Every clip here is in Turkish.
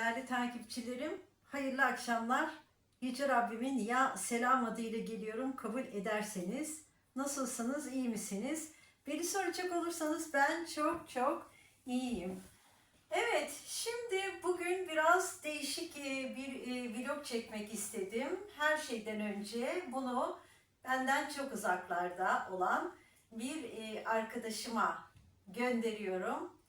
Değerli takipçilerim, hayırlı akşamlar. Yüce Rabbimin ya selam adıyla geliyorum kabul ederseniz. Nasılsınız, iyi misiniz? Beni soracak olursanız ben çok çok iyiyim. Evet, şimdi bugün biraz değişik e, bir e, vlog çekmek istedim. Her şeyden önce bunu benden çok uzaklarda olan bir e, arkadaşıma gönderiyorum.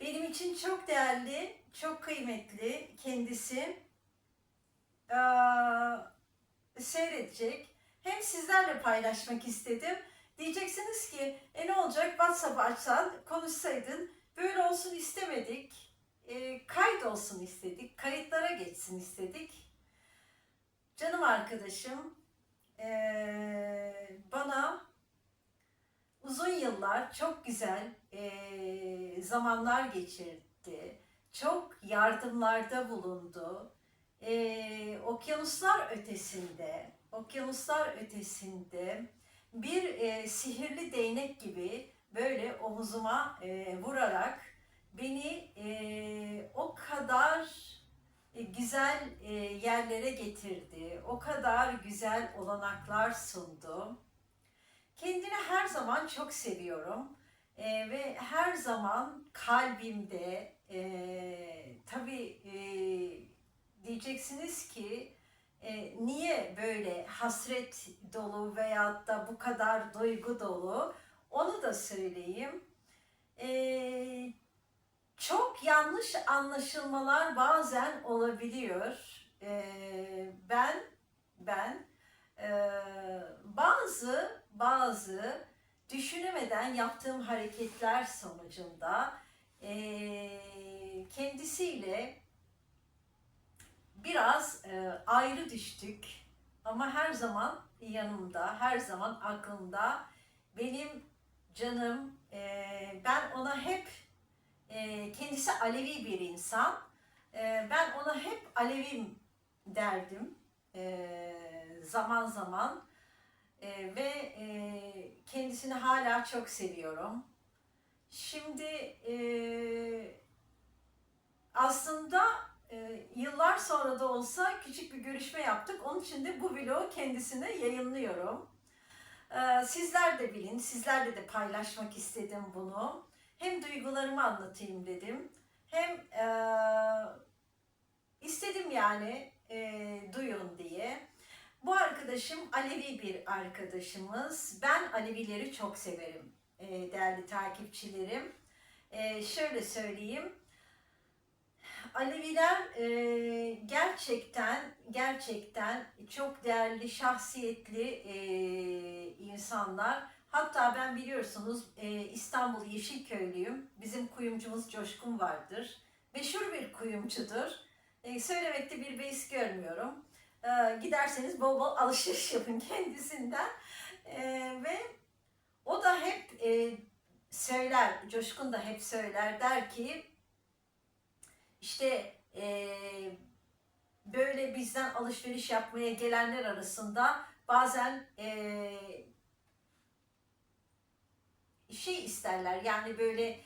Benim için çok değerli, çok kıymetli kendisi. Ee, seyredecek. Hem sizlerle paylaşmak istedim. Diyeceksiniz ki e ne olacak WhatsApp açsan konuşsaydın. Böyle olsun istemedik. E, kayıt olsun istedik. Kayıtlara geçsin istedik. Canım arkadaşım e, bana uzun yıllar çok güzel e, zamanlar geçirdi. Çok yardımlarda bulundu. E, okyanuslar ötesinde, okyanuslar ötesinde bir e, sihirli değnek gibi böyle omuzuma e, vurarak beni e, o kadar e, güzel e, yerlere getirdi. O kadar güzel olanaklar sundu. Kendini her zaman çok seviyorum. Ee, ve her zaman kalbimde e, tabii e, diyeceksiniz ki e, niye böyle hasret dolu veyahut da bu kadar duygu dolu onu da söyleyeyim. E, çok yanlış anlaşılmalar bazen olabiliyor. E, ben ben e, bazı bazı düşünemeden yaptığım hareketler sonucunda e, kendisiyle biraz e, ayrı düştük. Ama her zaman yanımda, her zaman aklımda. Benim canım, e, ben ona hep e, kendisi Alevi bir insan, e, ben ona hep Alevim derdim. E, zaman zaman e, ve e, kendisini hala çok seviyorum. Şimdi e, aslında e, yıllar sonra da olsa küçük bir görüşme yaptık. Onun için de bu vlogu kendisine yayınlıyorum. E, sizler de bilin, sizlerle de paylaşmak istedim bunu. Hem duygularımı anlatayım dedim. Hem e, istedim yani e, duyun diye. Bu arkadaşım Alevi bir arkadaşımız. Ben Alevileri çok severim e, değerli takipçilerim. E, şöyle söyleyeyim. Aleviler e, gerçekten gerçekten çok değerli, şahsiyetli e, insanlar. Hatta ben biliyorsunuz e, İstanbul Yeşilköylüyüm. Bizim kuyumcumuz Coşkun vardır. Meşhur bir kuyumcudur. E, söylemekte bir beis görmüyorum. E, giderseniz bol bol alışveriş yapın kendisinden. E, ve o da hep e, söyler, Coşkun da hep söyler der ki işte böyle bizden alışveriş yapmaya gelenler arasında bazen şey isterler yani böyle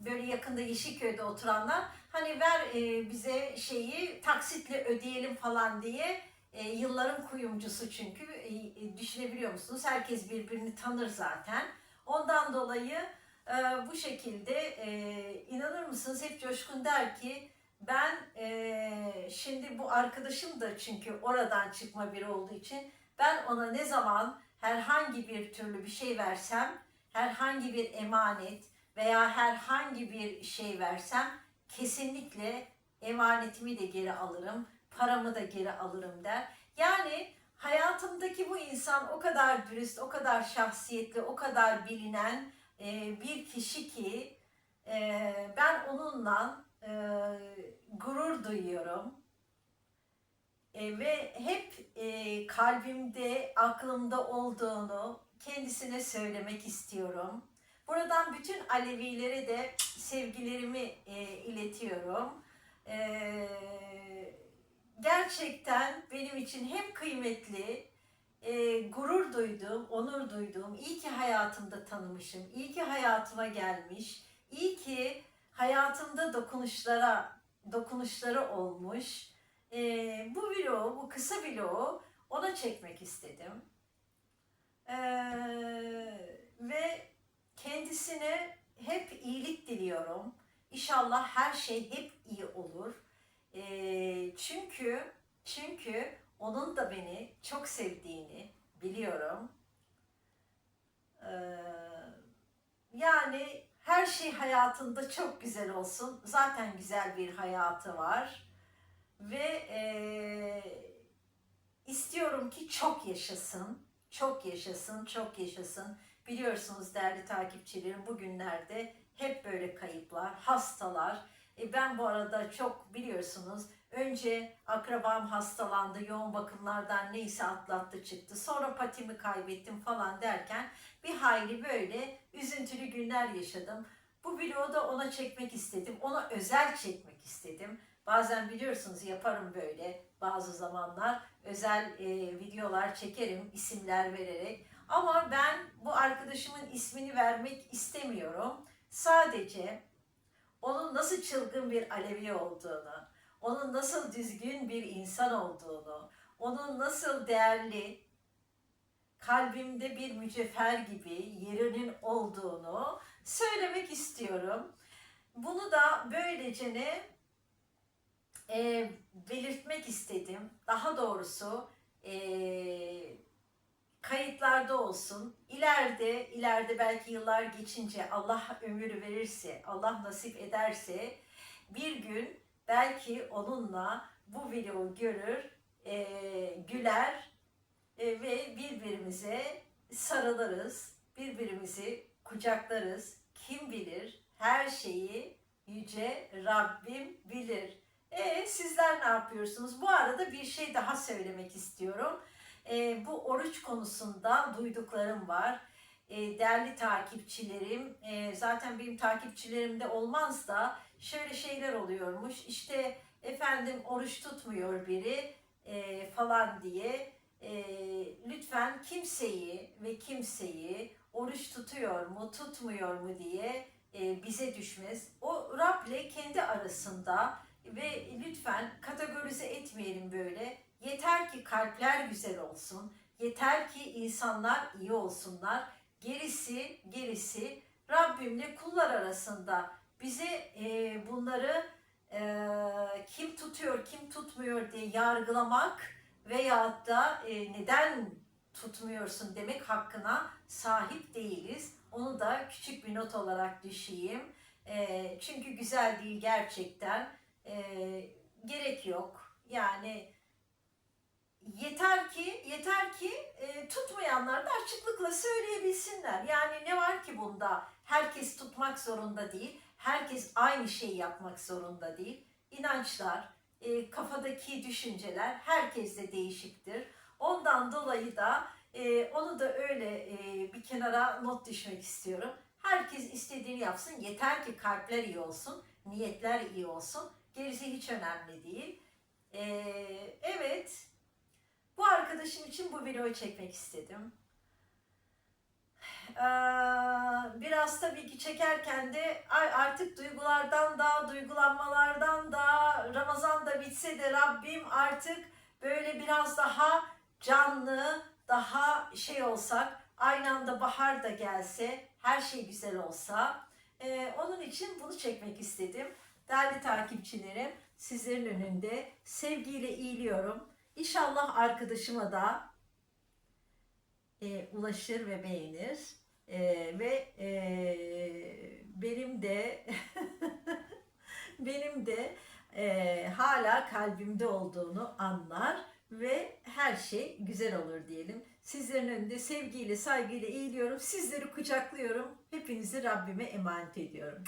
böyle yakında Yeşilköy'de oturanlar hani ver e, bize şeyi taksitle ödeyelim falan diye e, yılların kuyumcusu çünkü e, e, düşünebiliyor musunuz? Herkes birbirini tanır zaten. Ondan dolayı e, bu şekilde e, inanır mısınız hep Coşkun der ki ben e, şimdi bu arkadaşım da çünkü oradan çıkma biri olduğu için ben ona ne zaman herhangi bir türlü bir şey versem, herhangi bir emanet veya herhangi bir şey versem kesinlikle emanetimi de geri alırım, paramı da geri alırım der. Yani hayatımdaki bu insan o kadar dürüst, o kadar şahsiyetli, o kadar bilinen e, bir kişi ki e, ben onunla e, gurur duyuyorum. E, ve hep e, kalbimde, aklımda olduğunu kendisine söylemek istiyorum. Buradan bütün Alevilere de sevgilerimi e, iletiyorum. E, gerçekten benim için hem kıymetli, e, gurur duyduğum, onur duyduğum, iyi ki hayatımda tanımışım, iyi ki hayatıma gelmiş, iyi ki hayatımda dokunuşlara dokunuşları olmuş. Ee, bu vlogu, bu kısa vlogu ona çekmek istedim. Ee, ve kendisine hep iyilik diliyorum. İnşallah her şey hep iyi olur. Ee, çünkü çünkü onun da beni çok sevdiğini biliyorum. Ee, yani her şey hayatında çok güzel olsun. Zaten güzel bir hayatı var. Ve eee, istiyorum ki çok yaşasın. Çok yaşasın, çok yaşasın. Biliyorsunuz değerli takipçilerim bugünlerde hep böyle kayıplar, hastalar. E ben bu arada çok biliyorsunuz önce akrabam hastalandı, yoğun bakımlardan neyse atlattı çıktı. Sonra patimi kaybettim falan derken bir hayli böyle üzüntülü günler yaşadım. Bu vlogu da ona çekmek istedim. Ona özel çekmek istedim. Bazen biliyorsunuz yaparım böyle bazı zamanlar özel e, videolar çekerim isimler vererek. Ama ben bu arkadaşımın ismini vermek istemiyorum. Sadece onun nasıl çılgın bir Alevi olduğunu, onun nasıl düzgün bir insan olduğunu, onun nasıl değerli, kalbimde bir mücevher gibi yerinin olduğunu söylemek istiyorum. Bunu da böylece ne e, belirtmek istedim. Daha doğrusu e, kayıtlarda olsun. İleride, ileride belki yıllar geçince Allah ömür verirse, Allah nasip ederse bir gün belki onunla bu videoyu görür, e, güler e, ve birbirimize sarılırız, birbirimizi kucaklarız. Kim bilir her şeyi yüce Rabbim bilir. E sizler ne yapıyorsunuz? Bu arada bir şey daha söylemek istiyorum. E, bu oruç konusunda duyduklarım var. E, değerli takipçilerim, e, zaten benim takipçilerimde olmaz da şöyle şeyler oluyormuş. İşte efendim oruç tutmuyor biri e, falan diye e, lütfen kimseyi ve kimseyi oruç tutuyor mu tutmuyor mu diye e, bize düşmez. O Rab'le kendi arasında ve lütfen kategorize etmeyelim böyle. Yeter ki kalpler güzel olsun. Yeter ki insanlar iyi olsunlar. Gerisi gerisi Rabbimle kullar arasında bize e, bunları e, kim tutuyor kim tutmuyor diye yargılamak veyahut da e, neden tutmuyorsun demek hakkına sahip değiliz. Onu da küçük bir not olarak düşeyim. E, çünkü güzel değil gerçekten. E, gerek yok. Yani yeter ki yeter ki e, tutmayanlar da açıklıkla söyleyebilsinler. Yani ne var ki bunda? Herkes tutmak zorunda değil. Herkes aynı şeyi yapmak zorunda değil. İnançlar, e, kafadaki düşünceler herkeste değişiktir. Ondan dolayı da e, onu da öyle e, bir kenara not düşmek istiyorum. Herkes istediğini yapsın. Yeter ki kalpler iyi olsun, niyetler iyi olsun. Gerisi hiç önemli değil. E, evet, bu arkadaşım için bu videoyu çekmek istedim. Ee, biraz tabii ki çekerken de artık duygulardan da, duygulanmalardan da, Ramazan da bitse de Rabbim artık böyle biraz daha canlı, daha şey olsak, aynı anda bahar da gelse, her şey güzel olsa. Ee, onun için bunu çekmek istedim. Değerli takipçilerim, sizlerin önünde sevgiyle iyiliyorum. İnşallah arkadaşıma da e, ulaşır ve beğenir. E, ve e, benim de benim de e, hala kalbimde olduğunu anlar ve her şey güzel olur diyelim. Sizlerin önünde sevgiyle, saygıyla eğiliyorum. Sizleri kucaklıyorum. Hepinizi Rabbime emanet ediyorum.